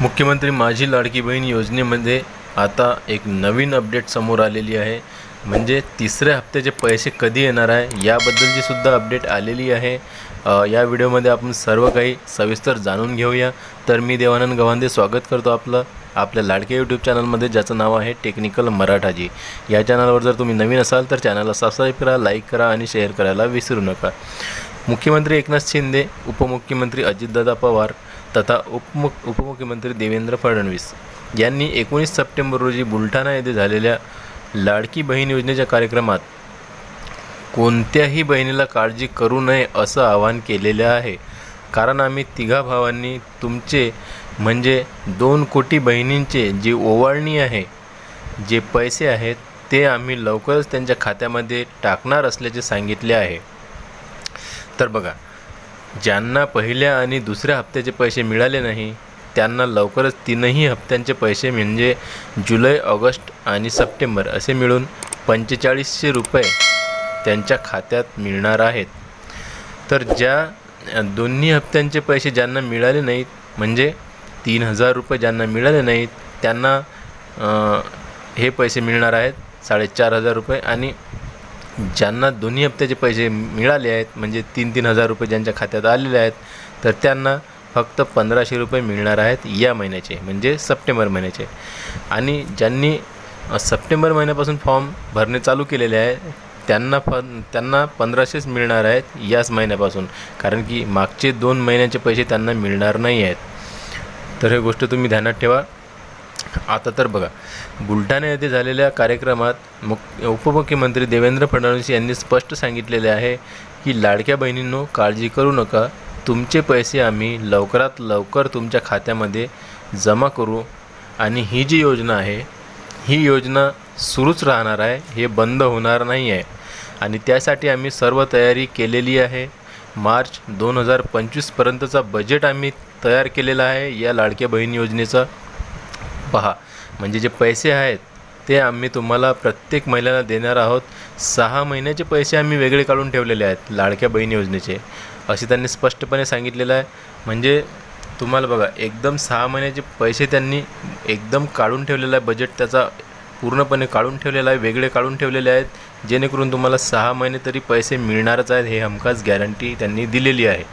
मुख्यमंत्री माझी लाडकी बहीण योजनेमध्ये आता एक नवीन अपडेट समोर आलेली आहे. म्हणजे तिसऱ्या हप्त्याचे पैसे कधी येणार आहे याबद्दलची सुद्धा अपडेट आलेली आहे. या व्हिडिओमध्ये आपण सर्व काही सविस्तर जाणून घेऊया. तर मी देवानंद गव्हांदे स्वागत करतो आपलं आपल्या लाडक्या यूट्यूब चॅनलमध्ये ज्याचं नाव आहे टेक्निकल मराठाजी. या चॅनलवर जर तुम्ही नवीन असाल तर चॅनलला सबस्क्राईब करा लाईक करा आणि शेअर करायला विसरू नका. मुख्यमंत्री एकनाथ शिंदे उपमुख्यमंत्री अजितदादा पवार तथा उपमुख उपमुख्यमंत्री देवेंद्र फडणवीस यांनी एकोणीस सप्टेंबर रोजी बुलढाणा येथे झालेल्या लाडकी बहीण योजनेच्या कार्यक्रमात कोणत्याही बहिणीला काळजी करू नये असं आवाहन केलेलं आहे. कारण आम्ही तिघा भावांनी तुमचे म्हणजे दोन कोटी बहिणींचे जी ओवाळणी आहे जे पैसे आहेत ते आम्ही लवकरच त्यांच्या खात्यामध्ये टाकणार असल्याचे सांगितले आहे. तर बघा ज्यांना पहिल्या आणि दुसऱ्या हप्त्याचे पैसे मिळाले नाही त्यांना लवकरच तीनही हप्त्यांचे पैसे म्हणजे जुलै ऑगस्ट आणि सप्टेंबर असे मिळून पंचेचाळीसशे रुपये त्यांच्या खात्यात मिळणार आहेत. तर ज्या दोन्ही हप्त्यांचे पैसे ज्यांना मिळाले नाहीत म्हणजे तीन हजार रुपये ज्यांना मिळाले नाहीत त्यांना हे पैसे मिळणार आहेत साडेचार हजार रुपये आणि ज्यांना दोन्ही हप्त्याचे पैसे मिळाले आहेत म्हणजे तीन तीन हजार रुपये ज्यांच्या खात्यात आलेले आहेत तर त्यांना फक्त पंधराशे रुपये मिळणार आहेत या महिन्याचे म्हणजे सप्टेंबर महिन्याचे. आणि ज्यांनी सप्टेंबर महिन्यापासून फॉर्म भरणे चालू केलेले आहे त्यांना फ त्यांना पंधराशेच मिळणार आहेत याच महिन्यापासून कारण की मागचे दोन महिन्याचे पैसे त्यांना मिळणार नाही आहेत. तर हे गोष्ट तुम्ही ध्यानात ठेवा. आता तर बघा बुलढाणा येथे झालेल्या कार्यक्रमात मुख उपमुख्यमंत्री देवेंद्र फडणवीस यांनी स्पष्ट सांगितलेले आहे की लाडक्या बहिणींनो काळजी करू नका. तुमचे पैसे आम्ही लवकरात लवकर तुमच्या खात्यामध्ये जमा करू. आणि ही जी योजना आहे ही योजना सुरूच राहणार आहे हे बंद होणार नाही आहे. आणि त्यासाठी आम्ही सर्व तयारी केलेली आहे. मार्च दोन हजार पंचवीसपर्यंतचा बजेट आम्ही तयार केलेला आहे या लाडक्या बहीण योजनेचा. पहा. म्हणजे जे पैसे आहेत ते आम्ही तुम्हाला प्रत्येक महिन्याला देणार आहोत. सहा महिन्याचे पैसे आम्ही वेगळे काढून ठेवलेले आहेत लाडक्या बहीण योजनेचे. असे त्यांनी स्पष्टपणे सांगितलेलं आहे. म्हणजे तुम्हाला बघा एकदम सहा महिन्याचे पैसे त्यांनी एकदम काढून ठेवलेला आहे. बजेट त्याचा पूर्णपणे काढून ठेवलेला आहे वेगळे काढून ठेवलेले आहेत. जेणेकरून तुम्हाला सहा महिने तरी पैसे मिळणारच आहेत हे हमखास गॅरंटी त्यांनी दिलेली आहे.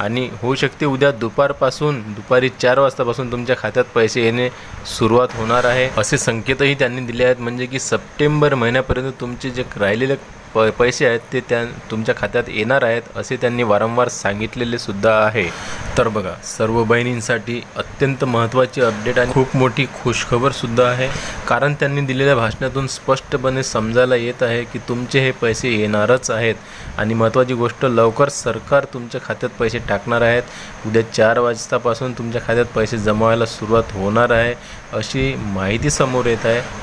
आणि होऊ शकते उद्या दुपारपासून दुपारी चार वाजतापासून तुमच्या खात्यात पैसे येणे सुरुवात होणार आहे. असे संकेतही त्यांनी दिले आहेत म्हणजे की सप्टेंबर महिन्यापर्यंत तुमचे जे राहिलेले प पैसे आहेत ते त्या तुमच्या खात्यात येणार आहेत असे त्यांनी वारंवार सांगितलेले सुद्धा आहे. तर बघा सर्व बहिणींसाठी अत्यंत महत्त्वाची अपडेट आणि खूप मोठी खुशखबरसुद्धा आहे. कारण त्यांनी दिलेल्या भाषणातून स्पष्टपणे समजायला येत आहे की तुमचे हे पैसे येणारच आहेत. आणि महत्त्वाची गोष्ट लवकर सरकार तुमच्या खात्यात पैसे टाकणार आहेत. उद्या चार वाजतापासून तुमच्या खात्यात पैसे जमवायला सुरुवात होणार आहे अशी माहिती समोर येत आहे.